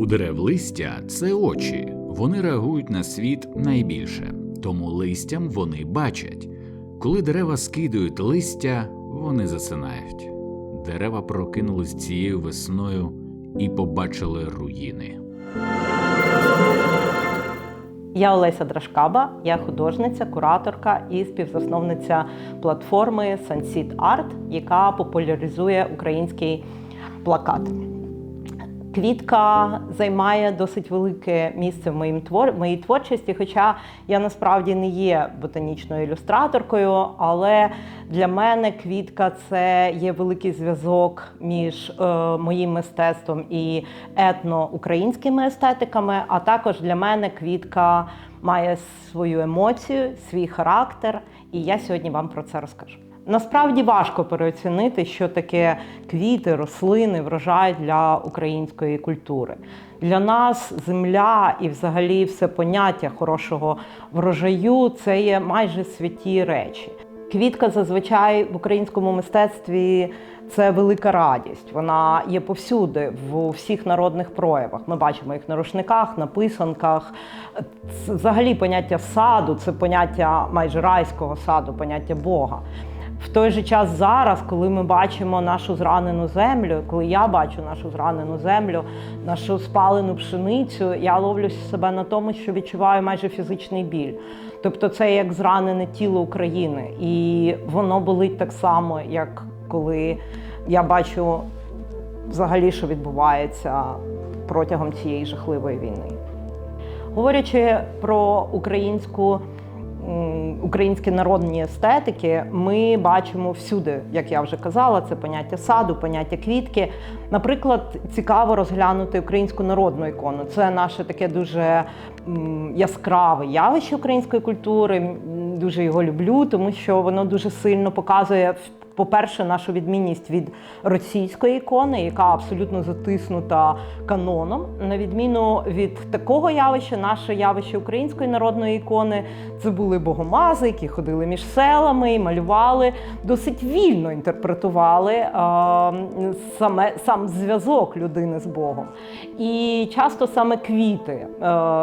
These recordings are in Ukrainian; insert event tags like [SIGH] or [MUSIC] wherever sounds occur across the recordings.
У дерев листя це очі. Вони реагують на світ найбільше, тому листям вони бачать. Коли дерева скидують листя, вони засинають. Дерева прокинулись цією весною і побачили руїни. Я Олеся Драшкаба, я художниця, кураторка і співзасновниця платформи Sunset Art, яка популяризує український плакат. Квітка займає досить велике місце в моїм твор... моїй творчості, хоча я насправді не є ботанічною ілюстраторкою, але для мене квітка це є великий зв'язок між е, моїм мистецтвом і етно-українськими естетиками. А також для мене квітка має свою емоцію, свій характер, і я сьогодні вам про це розкажу. Насправді важко переоцінити, що таке квіти, рослини, врожай для української культури. Для нас земля і, взагалі, все поняття хорошого врожаю це є майже святі речі. Квітка зазвичай в українському мистецтві це велика радість. Вона є повсюди, в всіх народних проявах. Ми бачимо їх на рушниках, на писанках. Взагалі поняття саду це поняття майже райського саду, поняття Бога. В той же час зараз, коли ми бачимо нашу зранену землю, коли я бачу нашу зранену землю, нашу спалену пшеницю, я ловлю себе на тому, що відчуваю майже фізичний біль. Тобто це як зранене тіло України, і воно болить так само, як коли я бачу взагалі, що відбувається протягом цієї жахливої війни. Говорячи про українську українські народні естетики, ми бачимо всюди, як я вже казала, це поняття саду, поняття квітки. Наприклад, цікаво розглянути українську народну ікону. Це наше таке дуже яскраве явище української культури. Дуже його люблю, тому що воно дуже сильно показує. По-перше, нашу відмінність від російської ікони, яка абсолютно затиснута каноном. На відміну від такого явища, наше явище української народної ікони це були богомази, які ходили між селами і малювали, досить вільно інтерпретували е, саме сам зв'язок людини з Богом. І часто саме квіти е,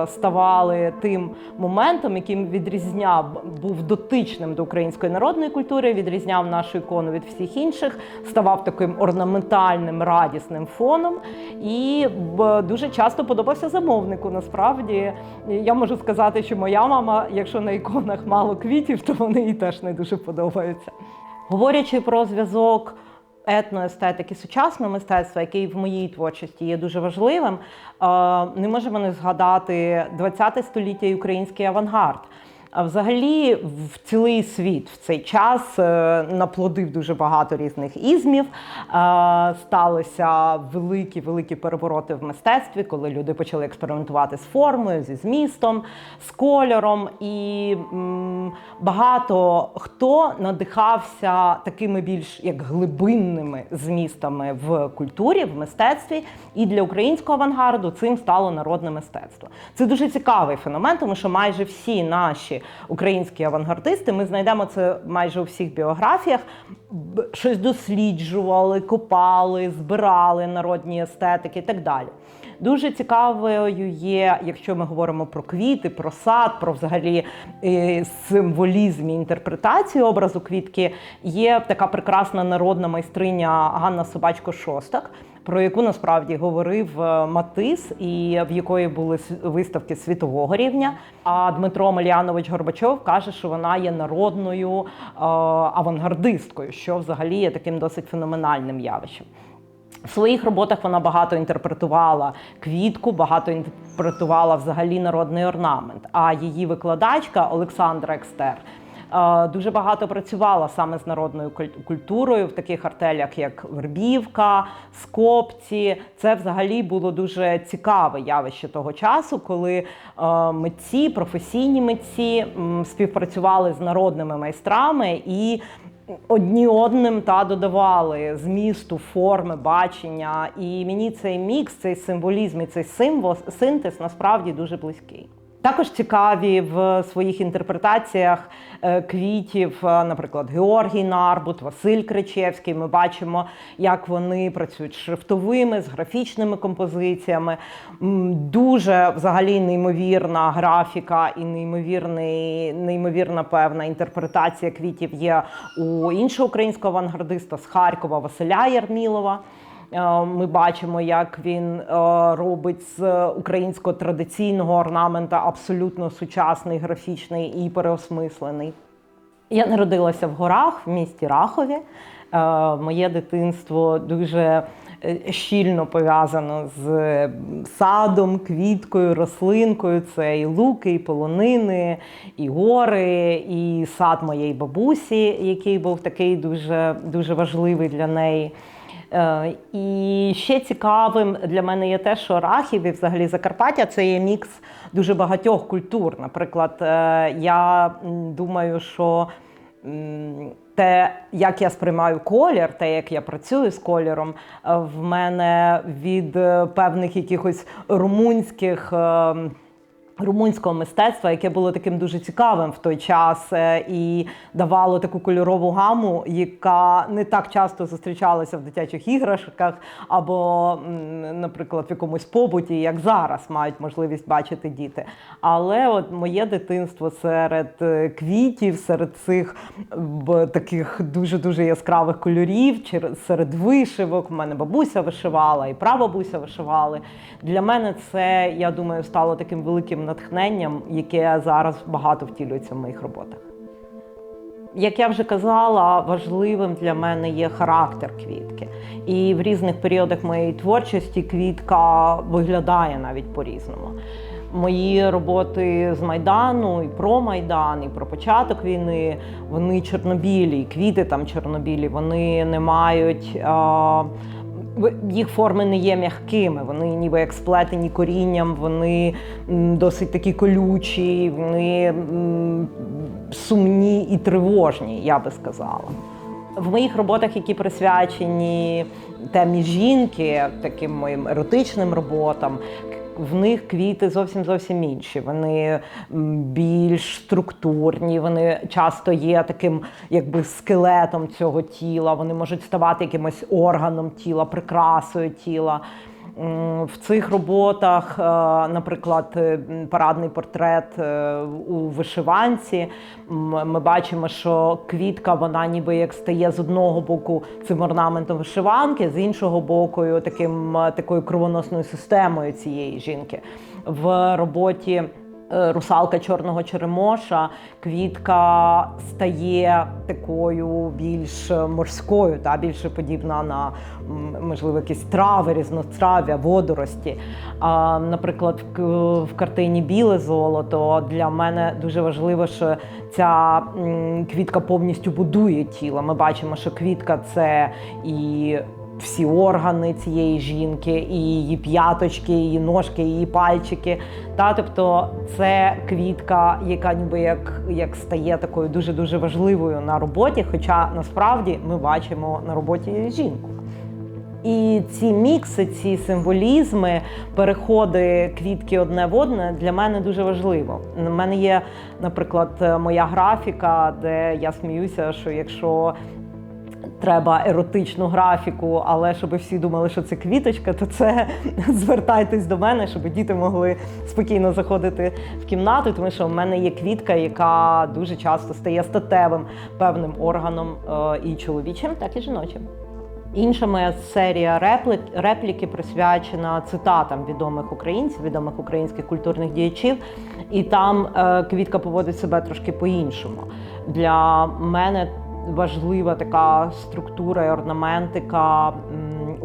ставали тим моментом, яким відрізняв був дотичним до української народної культури, відрізняв нашу ікону від всіх інших, ставав таким орнаментальним, радісним фоном. І дуже часто подобався замовнику. Насправді я можу сказати, що моя мама, якщо на іконах мало квітів, то вони їй теж не дуже подобаються. Говорячи про зв'язок етноестетики сучасного мистецтва, який в моїй творчості є дуже важливим, е, не можемо не згадати ХХ століття і український авангард. А взагалі, в цілий світ в цей час е, наплодив дуже багато різних ізмів. Е, Сталися великі великі перевороти в мистецтві, коли люди почали експериментувати з формою, зі змістом, з кольором. І багато хто надихався такими більш як глибинними змістами в культурі, в мистецтві. І для українського авангарду цим стало народне мистецтво. Це дуже цікавий феномен, тому що майже всі наші українські авангардисти, ми знайдемо це майже у всіх біографіях, щось досліджували, копали, збирали народні естетики і так далі. Дуже цікавою є, якщо ми говоримо про квіти, про сад, про взагалі е, символізм і інтерпретацію образу квітки, є така прекрасна народна майстриня Ганна Собачко Шостак, про яку насправді говорив е, Матис, і в якої були виставки світового рівня. А Дмитро Мальянович Горбачов каже, що вона є народною е, авангардисткою, що взагалі є таким досить феноменальним явищем. В своїх роботах вона багато інтерпретувала квітку, багато інтерпретувала взагалі народний орнамент. А її викладачка Олександра Екстер дуже багато працювала саме з народною куль- культурою в таких артелях, як Вербівка, Скопці. Це взагалі було дуже цікаве явище того часу, коли митці, професійні митці співпрацювали з народними майстрами і одні одним та додавали змісту, форми, бачення. І мені цей мікс, цей символізм і цей символ, синтез насправді дуже близький. Також цікаві в своїх інтерпретаціях е, квітів, е, наприклад, Георгій Нарбут, Василь Кричевський. Ми бачимо, як вони працюють з шрифтовими, з графічними композиціями. Дуже взагалі неймовірна графіка і неймовірний, неймовірна певна інтерпретація квітів є у іншого українського авангардиста з Харкова Василя Ярмілова. Е, Ми бачимо, як він е, робить з українського традиційного орнамента абсолютно сучасний, графічний і переосмислений. Я народилася в горах в місті Рахові. Е, Моє дитинство дуже щільно пов'язано з садом, квіткою, рослинкою. Це і луки, і полонини, і гори, і сад моєї бабусі, який був такий дуже, дуже важливий для неї. Е, І ще цікавим для мене є те, що Рахів і взагалі Закарпаття це є мікс дуже багатьох культур. Наприклад, е, я думаю, що те, як я сприймаю колір, те, як я працюю з кольором, е, в мене від певних якихось румунських. Румунського мистецтва, яке було таким дуже цікавим в той час е, і давало таку кольорову гаму, яка не так часто зустрічалася в дитячих іграшках, або, наприклад, в якомусь побуті, як зараз мають можливість бачити діти. Але от моє дитинство серед е, квітів, серед цих таких дуже дуже яскравих кольорів, серед вишивок. У мене бабуся вишивала і прабабуся вишивали. Для мене це, я думаю, стало таким великим натхненням, яке зараз багато втілюється в моїх роботах. Як я вже казала, важливим для мене є характер квітки. І в різних періодах моєї творчості квітка виглядає навіть по-різному. Мої роботи з Майдану і про Майдан, і про початок війни, вони чорнобілі, квіти там чорнобілі, вони не мають. А, їх форми не є м'якими, вони ніби як сплетені корінням, вони досить такі колючі, вони сумні і тривожні, я би сказала. В моїх роботах, які присвячені темі жінки, таким моїм еротичним роботам, в них квіти зовсім зовсім інші. Вони більш структурні, вони часто є таким якби скелетом цього тіла. Вони можуть ставати якимось органом тіла, прикрасою тіла. В цих роботах, е, наприклад, е, парадний портрет е, у вишиванці. Ми бачимо, що квітка вона ніби як стає з одного боку цим орнаментом вишиванки, з іншого боку, таким такою кровоносною системою цієї жінки. В роботі русалка чорного черемоша квітка стає такою більш морською, та більше подібна на можливо якісь трави, різнотрав'я, водорості. А, наприклад, в картині Біле золото для мене дуже важливо, що ця квітка повністю будує тіло. Ми бачимо, що квітка це і всі органи цієї жінки, і її п'яточки, її ножки, її пальчики. Та тобто це квітка, яка ніби як, як стає такою дуже дуже важливою на роботі. Хоча насправді ми бачимо на роботі жінку. І ці мікси, ці символізми, переходи квітки одне в одне для мене дуже важливо. У мене є, наприклад, моя графіка, де я сміюся, що якщо треба еротичну графіку, але щоб всі думали, що це квіточка, то це [LAUGHS] звертайтесь до мене, щоб діти могли спокійно заходити в кімнату, тому що в мене є квітка, яка дуже часто стає статевим певним органом е, і чоловічим, так і жіночим. Інша моя серія реплік, репліки присвячена цитатам відомих українців, відомих українських культурних діячів, і там е, квітка поводить себе трошки по-іншому. Для мене важлива така структура і орнаментика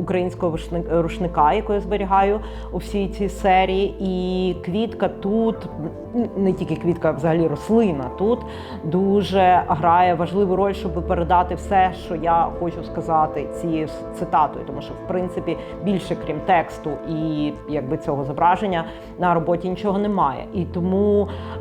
українського рушника, яку я зберігаю у всій цій серії. І квітка тут не тільки квітка, а взагалі рослина тут дуже грає важливу роль, щоб передати все, що я хочу сказати цією цитатою, тому що в принципі більше крім тексту і якби цього зображення на роботі нічого немає. І тому е,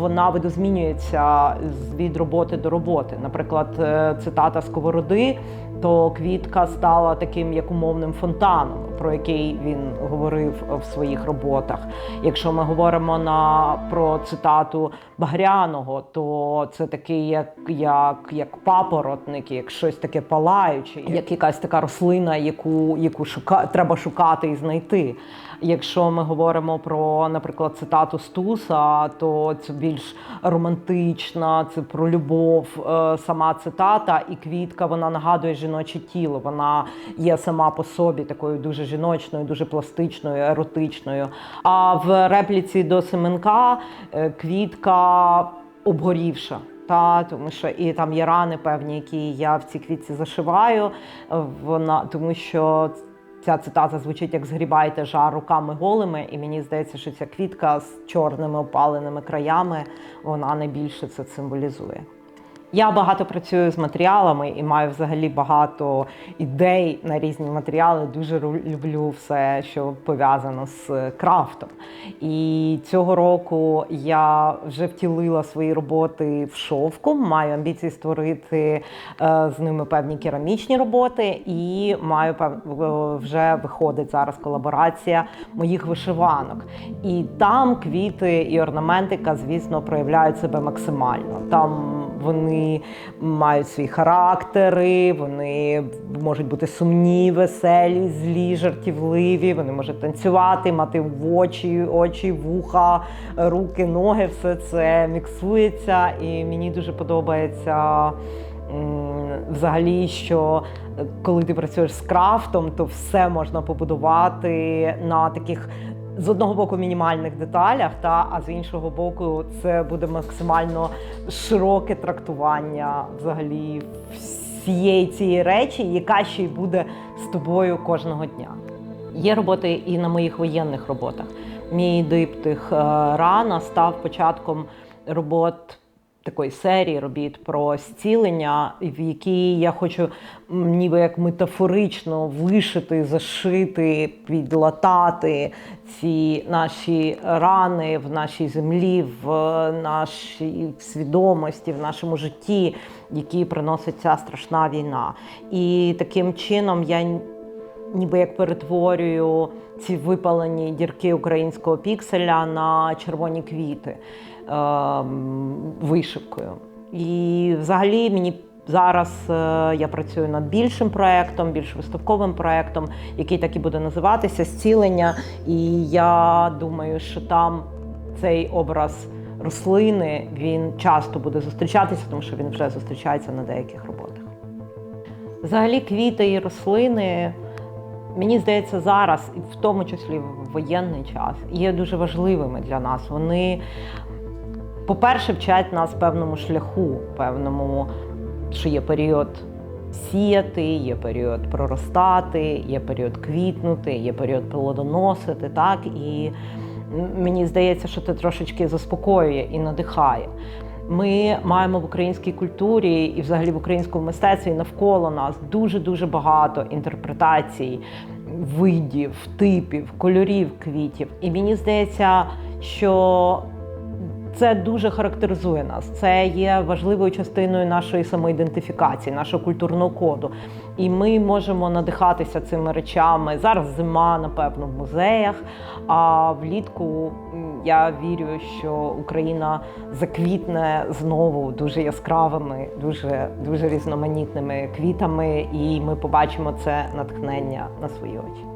вона видозмінюється від роботи до роботи. Наприклад, е, цитата Сковороди. То квітка стала таким як умовним фонтаном, про який він говорив в своїх роботах. Якщо ми говоримо на про цитату Багряного, то це такий як, як, як папоротник, як щось таке палаюче, як якась така рослина, яку, яку шука, треба шукати і знайти. Якщо ми говоримо про, наприклад, цитату Стуса, то це більш романтична, це про любов, е, сама цитата, і квітка вона нагадує жіноче тіло. Вона є сама по собі такою дуже жіночною, дуже пластичною, еротичною. А в репліці до Семенка е, квітка обгорівша. Та тому що і там є рани певні, які я в цій квітці зашиваю. Вона тому що ця цитата звучить як згрібайте жар руками голими, і мені здається, що ця квітка з чорними опаленими краями вона найбільше це символізує. Я багато працюю з матеріалами і маю взагалі багато ідей на різні матеріали. Дуже люблю все, що пов'язано з крафтом. І цього року я вже втілила свої роботи в шовку. Маю амбіції створити е, з ними певні керамічні роботи, і маю е, вже виходить зараз колаборація моїх вишиванок. І там квіти і орнаментика, звісно, проявляють себе максимально. Там вони мають свої характери, вони можуть бути сумні, веселі, злі, жартівливі. Вони можуть танцювати, мати в очі, очі, вуха, руки, ноги. Все це міксується, і мені дуже подобається. Взагалі, що е, коли ти працюєш з крафтом, то все можна побудувати на таких з одного боку мінімальних деталях, та а з іншого боку, це буде максимально широке трактування взагалі всієї цієї речі, яка ще й буде з тобою кожного дня. Є роботи і на моїх воєнних роботах. Мій диптих е, рана став початком робот такої серії робіт про зцілення, в якій я хочу ніби як метафорично вишити, зашити, підлатати ці наші рани в нашій землі, в нашій свідомості, в нашому житті, які приносить ця страшна війна. І таким чином я ніби як перетворюю ці випалені дірки українського пікселя на червоні квіти вишивкою. І взагалі мені зараз е, я працюю над більшим проектом, більш виставковим проектом, який так і буде називатися Зцілення. І я думаю, що там цей образ рослини він часто буде зустрічатися, тому що він вже зустрічається на деяких роботах. Взагалі, квіти і рослини, мені здається, зараз, і в тому числі в воєнний час, є дуже важливими для нас. Вони, по-перше, вчать нас певному шляху, певному, що є період сіяти, є період проростати, є період квітнути, є період плодоносити. Так? І мені здається, що це трошечки заспокоює і надихає. Ми маємо в українській культурі і взагалі в українському мистецтві навколо нас дуже дуже багато інтерпретацій, видів, типів, кольорів квітів. І мені здається, що це дуже характеризує нас. Це є важливою частиною нашої самоідентифікації, нашого культурного коду. І ми можемо надихатися цими речами. Зараз зима, напевно, в музеях. А влітку я вірю, що Україна заквітне знову дуже яскравими, дуже дуже різноманітними квітами, і ми побачимо це натхнення на свої очі.